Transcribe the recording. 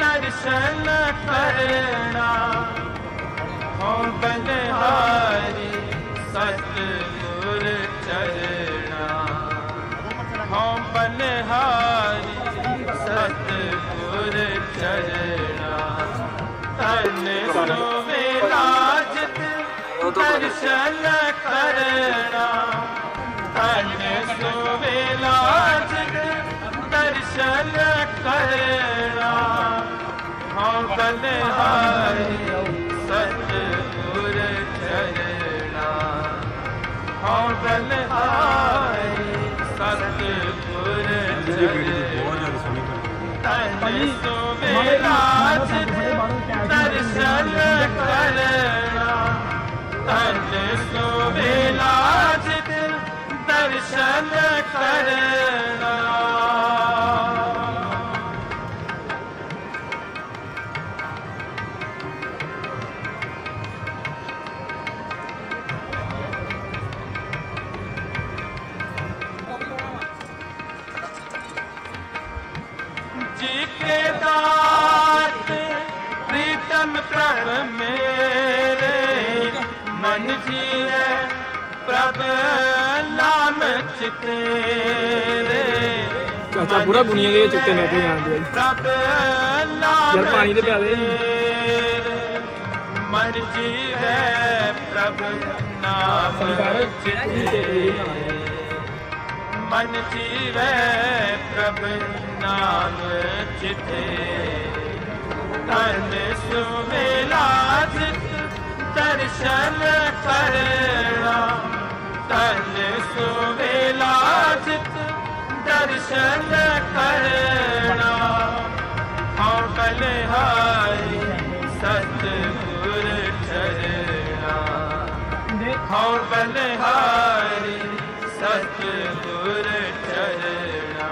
ਦਰਸ਼ਨ ਕਰਨਾ ਹੋ ਬਨਹਾਰੀ ਸਤਿਗੁਰ ਚਰਣਾ ਹੋ ਸਤਿਗੁਰ ਚਰਣਾ ਤਨ ਸੋਵੇ ਰਾਜਤ ਦਰਸ਼ਨ ਕਰਨਾ ਸੋਵੇ ਲਾਜਤ ਦਰਸ਼ਨ ਕਰਨਾ ਹਾਂ ਬਨਹਾਰੀ ਸਤਿਗੁਰ ਚਰਣਾ। ਹਾਂ ਬਨਹਾਰੀ ਸਤਿਗੁਰ ਚਰਣਾ। ਤਨ ਸੋਵੇ ਲਾਜਤ ਦਰਸ਼ਨ ਕਰਨਾ। ਜੀ ਕੇ ਦਾਤ ਪ੍ਰੀਤਮ ਪ੍ਰਭ ਮੇਰੇ ਮਨ ਜੀਏ ਪ੍ਰਭ ਨਾਮ ਚਿਤਰੇ ਪੂਰਾ ਦੁਨੀਆ ਦੇ ਚਿੱਤੇ ਲੈ ਕੇ ਆਂਦੇ ਆ ਪ੍ਰਭ ਨਾਮ ਯਾਰ ਪਾਣੀ ਤੇ ਪਿਆ ਮਰਜ਼ੀ ਹੈ। ਪ੍ਰਭ ਨਾਮ ਚਿਤਰੇ ਮਨ ਜੀ ਜੀਵੇ ਪ੍ਰਭ ਨਾਮ ਚਿਤੇ ਤਨ ਸੁਮੇਲਾ ਜਿਤ ਦਰਸ਼ਨ ਕਰੇ। ਬਖਸ਼ਲ ਕਰਣਾ। ਹਉ ਸਤਿਗੁਰ ਚਰਣਾ। ਹਉ ਕਲਹਾਰੀ ਸਤਿਗੁਰ ਚਰਣਾ।